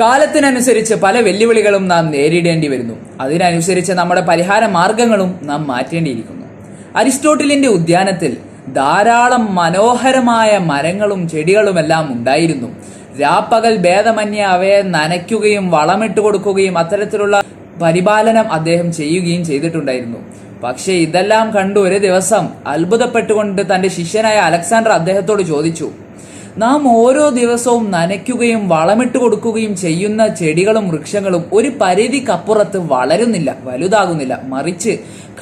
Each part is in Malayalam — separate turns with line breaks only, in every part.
കാലത്തിനനുസരിച്ച് പല വെല്ലുവിളികളും നാം നേരിടേണ്ടി വരുന്നു. അതിനനുസരിച്ച് നമ്മുടെ പരിഹാര മാർഗങ്ങളും നാം മാറ്റേണ്ടിയിരിക്കുന്നു. അരിസ്റ്റോട്ടിലിന്റെ ഉദ്യാനത്തിൽ ധാരാളം മനോഹരമായ മരങ്ങളും ചെടികളുമെല്ലാം ഉണ്ടായിരുന്നു. രാപ്പകൽ ഭേദമന്യേ അവയെ നനയ്ക്കുകയും വളമിട്ട് കൊടുക്കുകയും അത്തരത്തിലുള്ള പരിപാലനം അദ്ദേഹം ചെയ്യുകയും ചെയ്തിട്ടുണ്ടായിരുന്നു. പക്ഷേ ഇതെല്ലാം കണ്ടു ഒരു ദിവസം അത്ഭുതപ്പെട്ടുകൊണ്ട് തന്റെ ശിഷ്യനായ അലക്സാണ്ടർ അദ്ദേഹത്തോട് ചോദിച്ചു നാം ഓരോ ദിവസവും നനയ്ക്കുകയും വളമിട്ട് കൊടുക്കുകയും ചെയ്യുന്ന ചെടികളും വൃക്ഷങ്ങളും ഒരു പരിധിക്കപ്പുറത്ത് വളരുന്നില്ല വലുതാകുന്നില്ല മറിച്ച്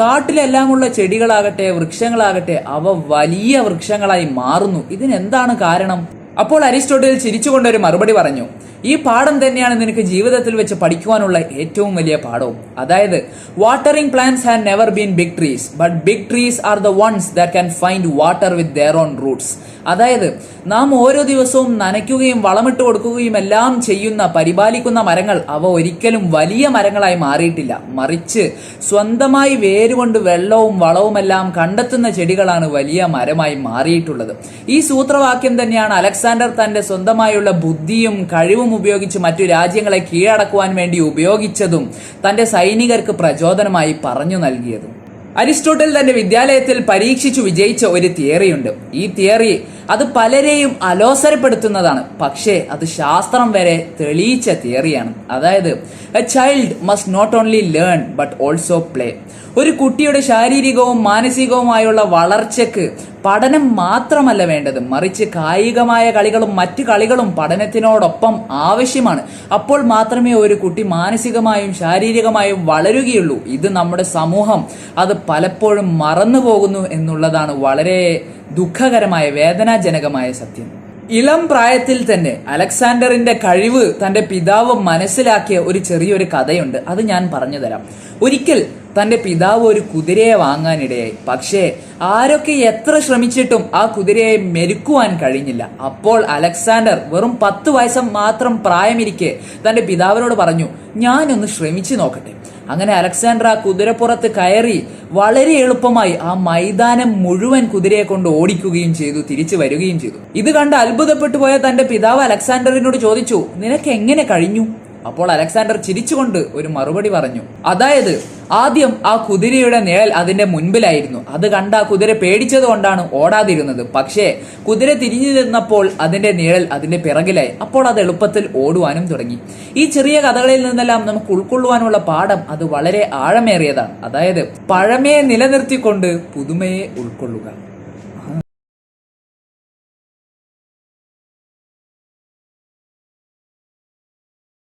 കാട്ടിലെല്ലാമുള്ള ചെടികളാകട്ടെ വൃക്ഷങ്ങളാകട്ടെ അവ വലിയ വൃക്ഷങ്ങളായി മാറുന്നു. ഇതിനെന്താണ് കാരണം? അപ്പോൾ അരിസ്റ്റോട്ടിൽ ചിരിച്ചുകൊണ്ടൊരു മറുപടി പറഞ്ഞു ഈ പാഠം തന്നെയാണ് നിനക്ക് ജീവിതത്തിൽ വെച്ച് പഠിക്കുവാനുള്ള ഏറ്റവും വലിയ പാഠവും. അതായത് watering plants has never been big trees but big trees are the ones that can find water with their own roots അതായത് നാം ഓരോ ദിവസവും നനയ്ക്കുകയും വളമിട്ട് കൊടുക്കുകയും എല്ലാം ചെയ്യുന്ന പരിപാലിക്കുന്ന മരങ്ങൾ അവ ഒരിക്കലും വലിയ മരങ്ങളായി മാറിയിട്ടില്ല. മറിച്ച് സ്വന്തമായി വേരുകൊണ്ട് വെള്ളവും വളവുമെല്ലാം കണ്ടെത്തുന്ന ചെടികളാണ് വലിയ മരമായി മാറിയിട്ടുള്ളത്. ഈ സൂത്രവാക്യം തന്നെയാണ് അലക്സാണ്ടർ തന്റെ സ്വന്തമായുള്ള ബുദ്ധിയും കഴിവും ഉപയോഗിച്ച് മറ്റു രാജ്യങ്ങളെ കീഴടക്കുവാൻ വേണ്ടി ഉപയോഗിച്ചതും തന്റെ സൈനികർക്ക് പ്രചോദനമായി പറഞ്ഞു നൽകിയതും. അരിസ്റ്റോട്ടിൽ തന്റെ വിദ്യാലയത്തിൽ പരീക്ഷിച്ചു വിജയിച്ച ഒരു തിയറിയുണ്ട്. ഈ തിയറി അത് പലരെയും അലോസരപ്പെടുത്തുന്നതാണ്. പക്ഷേ അത് ശാസ്ത്രം വരെ തെളിയിച്ച തിയറിയാണ്. അതായത് a child must not only learn but also play ഒരു കുട്ടിയുടെ ശാരീരികവും മാനസികവുമായുള്ള വളർച്ചയ്ക്ക് പഠനം മാത്രമല്ല വേണ്ടത്. മറിച്ച് കായികമായ കളികളും മറ്റ് കളികളും പഠനത്തിനോടൊപ്പം ആവശ്യമാണ്. അപ്പോൾ മാത്രമേ ഒരു കുട്ടി മാനസികമായും ശാരീരികമായും വളരുകയുള്ളൂ. ഇത് നമ്മുടെ സമൂഹം അത് പലപ്പോഴും മറന്നു പോകുന്നു എന്നുള്ളതാണ് വളരെ ദുഃഖകരമായ വേദനാജനകമായ സത്യം. ഇളം പ്രായത്തിൽ തന്നെ അലക്സാണ്ടറിന്റെ കഴിവ് തന്റെ പിതാവ് മനസ്സിലാക്കിയ ഒരു ചെറിയൊരു കഥയുണ്ട്. അത് ഞാൻ പറഞ്ഞു തരാം. ഒരിക്കൽ തന്റെ പിതാവ് ഒരു കുതിരയെ വാങ്ങാനിടയായി. പക്ഷേ ആരൊക്കെ എത്ര ശ്രമിച്ചിട്ടും ആ കുതിരയെ മെരുക്കുവാൻ കഴിഞ്ഞില്ല. അപ്പോൾ അലക്സാണ്ടർ വെറും പത്ത് വയസ്സം മാത്രം പ്രായമിരിക്കെ തന്റെ പിതാവിനോട് പറഞ്ഞു ഞാനൊന്ന് ശ്രമിച്ചു നോക്കട്ടെ. അങ്ങനെ അലക്സാണ്ടർ ആ കുതിരപ്പുറത്ത് കയറി വളരെ എളുപ്പമായി ആ മൈതാനം മുഴുവൻ കുതിരയെ കൊണ്ട് ഓടിക്കുകയും ചെയ്തു തിരിച്ചു വരികയും ചെയ്തു. ഇത് കണ്ട് അത്ഭുതപ്പെട്ടു പോയ തന്റെ പിതാവ് അലക്സാണ്ടറിനോട് ചോദിച്ചു നിനക്ക് എങ്ങനെ കഴിഞ്ഞു? അപ്പോൾ അലക്സാണ്ടർ ചിരിച്ചുകൊണ്ട് ഒരു മറുപടി പറഞ്ഞു. അതായത് ആദ്യം ആ കുതിരയുടെ നിഴൽ അതിന്റെ മുൻപിലായിരുന്നു. അത് കണ്ട ആ കുതിര പേടിച്ചത് കൊണ്ടാണ് ഓടാതിരുന്നത്. പക്ഷേ കുതിര തിരിഞ്ഞു നിന്നപ്പോൾ അതിന്റെ നിഴൽ അതിന്റെ പിറകിലായി. അപ്പോൾ അത് എളുപ്പത്തിൽ ഓടുവാനും തുടങ്ങി. ഈ ചെറിയ കഥകളിൽ നിന്നെല്ലാം നമുക്ക് ഉൾക്കൊള്ളുവാനുള്ള പാഠം അത് വളരെ ആഴമേറിയതാണ്. അതായത് പഴമയെ നിലനിർത്തിക്കൊണ്ട് പുതുമയെ ഉൾക്കൊള്ളുക.